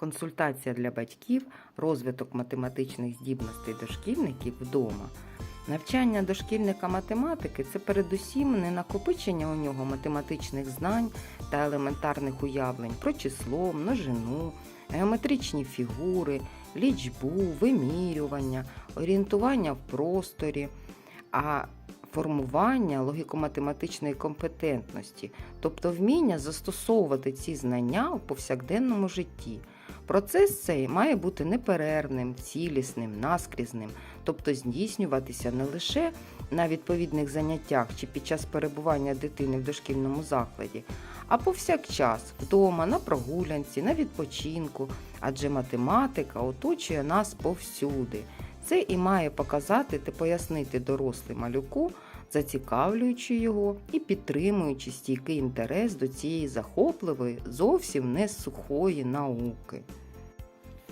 консультація для батьків, розвиток математичних здібностей дошкільників вдома. Навчання дошкільника математики це передусім не накопичення у нього математичних знань та елементарних уявлень про число, множину, геометричні фігури, лічбу, вимірювання, орієнтування в просторі, а формування логіко-математичної компетентності, тобто вміння застосовувати ці знання у повсякденному житті. Процес цей має бути неперервним, цілісним, наскрізним, тобто здійснюватися не лише на відповідних заняттях чи під час перебування дитини в дошкільному закладі, а повсякчас вдома, на прогулянці, на відпочинку, адже математика оточує нас повсюди. Це і має показати та пояснити дорослий малюку, зацікавлюючи його і підтримуючи стійкий інтерес до цієї захопливої, зовсім не сухої науки.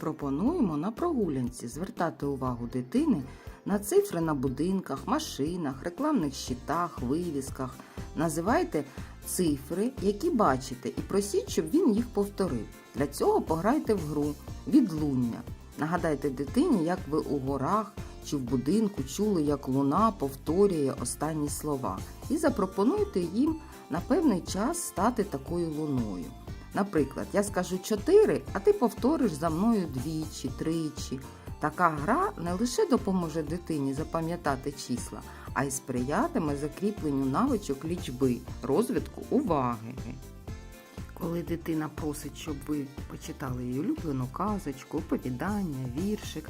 Пропонуємо на прогулянці звертати увагу дитини на цифри на будинках, машинах, рекламних щитах, вивісках. Називайте цифри, які бачите, і просіть, щоб він їх повторив. Для цього пограйте в гру відлуння. Нагадайте дитині, як ви у горах чи в будинку чули, як луна повторює останні слова, і запропонуйте їм на певний час стати такою луною. Наприклад, я скажу 4, а ти повториш за мною двічі, тричі. Така гра не лише допоможе дитині запам'ятати числа, а й сприятиме закріпленню навичок лічби, розвитку уваги. Коли дитина просить, щоб ви почитали її улюблену казочку, оповідання, віршик,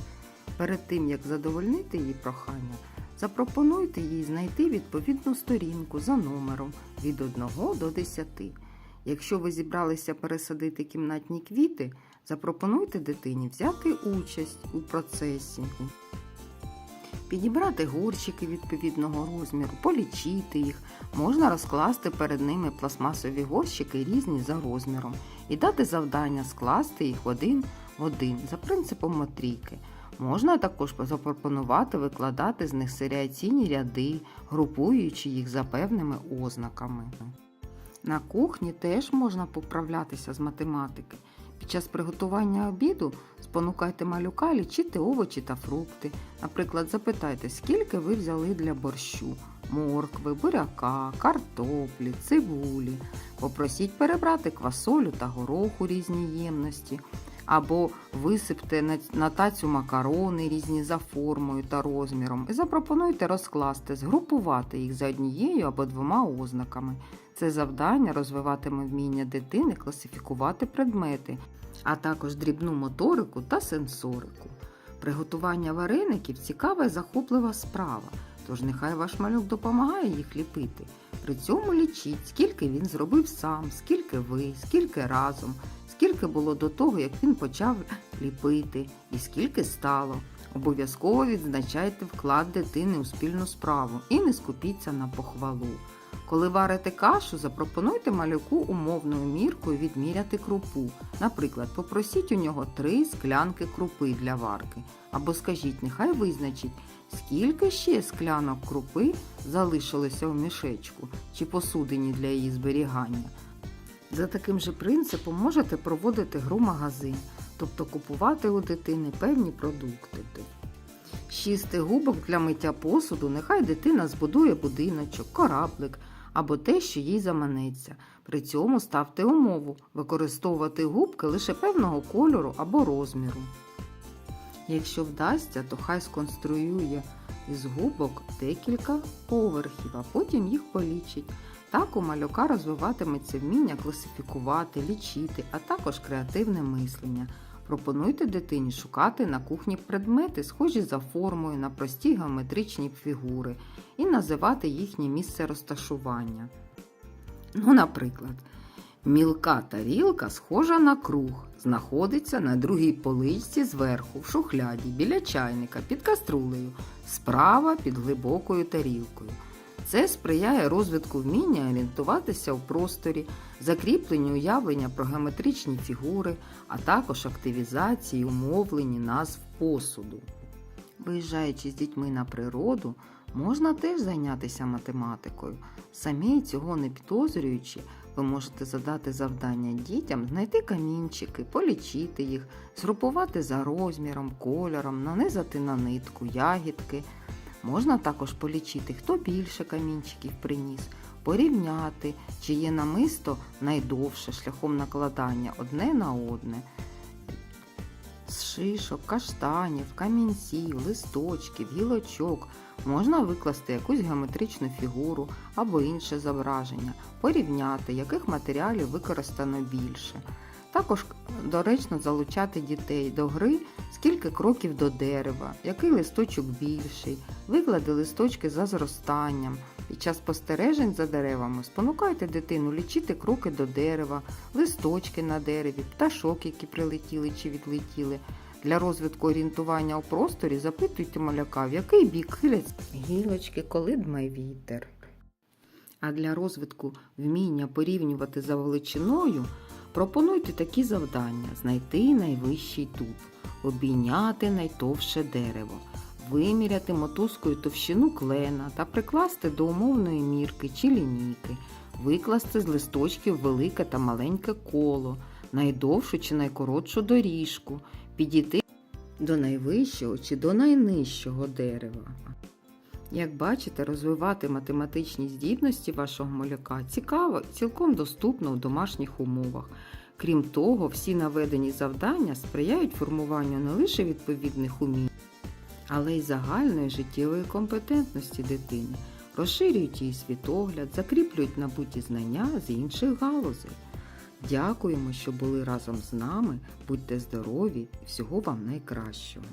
перед тим як задовольнити її прохання, запропонуйте їй знайти відповідну сторінку за номером від 1 до 10. Якщо ви зібралися пересадити кімнатні квіти, запропонуйте дитині взяти участь у процесі. Підібрати горщики відповідного розміру, полічити їх, можна розкласти перед ними пластмасові горщики різні за розміром і дати завдання скласти їх один в один за принципом матрійки. Можна також запропонувати викладати з них серіаційні ряди, групуючи їх за певними ознаками. На кухні теж можна поправлятися з математики. Під час приготування обіду спонукайте малюка лічити овочі та фрукти. Наприклад, запитайте, скільки ви взяли для борщу, моркви, буряка, картоплі, цибулі. Попросіть перебрати квасолю та горох у різній ємності. Або висипте на- тацю макарони різні за формою та розміром і запропонуйте розкласти, згрупувати їх за однією або двома ознаками. Це завдання розвиватиме вміння дитини класифікувати предмети, а також дрібну моторику та сенсорику. Приготування вареників цікава і захоплива справа, тож нехай ваш малюк допомагає їх ліпити. При цьому лічіть, скільки він зробив сам, скільки ви, скільки разом, скільки було до того, як він почав ліпити, і скільки стало. Обов'язково відзначайте вклад дитини у спільну справу і не скупіться на похвалу. Коли варите кашу, запропонуйте малюку умовною міркою відміряти крупу. Наприклад, попросіть у нього три склянки крупи для варки. Або скажіть, нехай визначить, скільки ще склянок крупи залишилося в мішечку чи посудині для її зберігання. За таким же принципом можете проводити гру магазин, тобто купувати у дитини певні продукти. Шісти губок для миття посуду, нехай дитина збудує будиночок, кораблик або те, що їй заманеться. При цьому ставте умову використовувати губки лише певного кольору або розміру. Якщо вдасться, то хай сконструює із губок декілька поверхів, а потім їх полічить. Так у малюка розвиватиметься вміння класифікувати, лічити, а також креативне мислення. Пропонуйте дитині шукати на кухні предмети, схожі за формою на прості геометричні фігури, і називати їхнє місце розташування. Ну, наприклад, мілка тарілка схожа на круг, знаходиться на другій поличці зверху, в шухляді, біля чайника, під каструлею, справа під глибокою тарілкою. Це сприяє розвитку вміння орієнтуватися в просторі, закріпленню уявлення про геометричні фігури, а також активізації, умовлені назв посуду. Виїжджаючи з дітьми на природу, можна теж зайнятися математикою. Самі цього не підозрюючи, ви можете задати завдання дітям знайти камінчики, полічити їх, згрупувати за розміром, кольором, нанизати на нитку ягідки. Можна також полічити, хто більше камінчиків приніс, порівняти, чи є намисто найдовше шляхом накладання одне на одне. Шишок, каштанів, камінців, листочків, гілочок можна викласти якусь геометричну фігуру або інше зображення, порівняти, яких матеріалів використано більше. Також доречно залучати дітей до гри, скільки кроків до дерева, який листочок більший, виклади листочки за зростанням. Під час спостережень за деревами спонукайте дитину лічити кроки до дерева, листочки на дереві, пташок, які прилетіли чи відлетіли. Для розвитку орієнтування у просторі запитуйте маляка, в який бік хилять гілочки, коли дмає вітер. А для розвитку вміння порівнювати за величиною пропонуйте такі завдання: знайти найвищий дуб, обійняти найтовше дерево, виміряти мотузкою товщину клена та прикласти до умовної мірки чи лінійки, викласти з листочків велике та маленьке коло, найдовшу чи найкоротшу доріжку, підійти до найвищого чи до найнижчого дерева. Як бачите, розвивати математичні здібності вашого малюка цікаво і цілком доступно у домашніх умовах. Крім того, всі наведені завдання сприяють формуванню не лише відповідних умінь, але й загальної життєвої компетентності дитини, розширюють її світогляд, закріплюють набуті знання з інших галузей. Дякуємо, що були разом з нами. Будьте здорові і всього вам найкращого!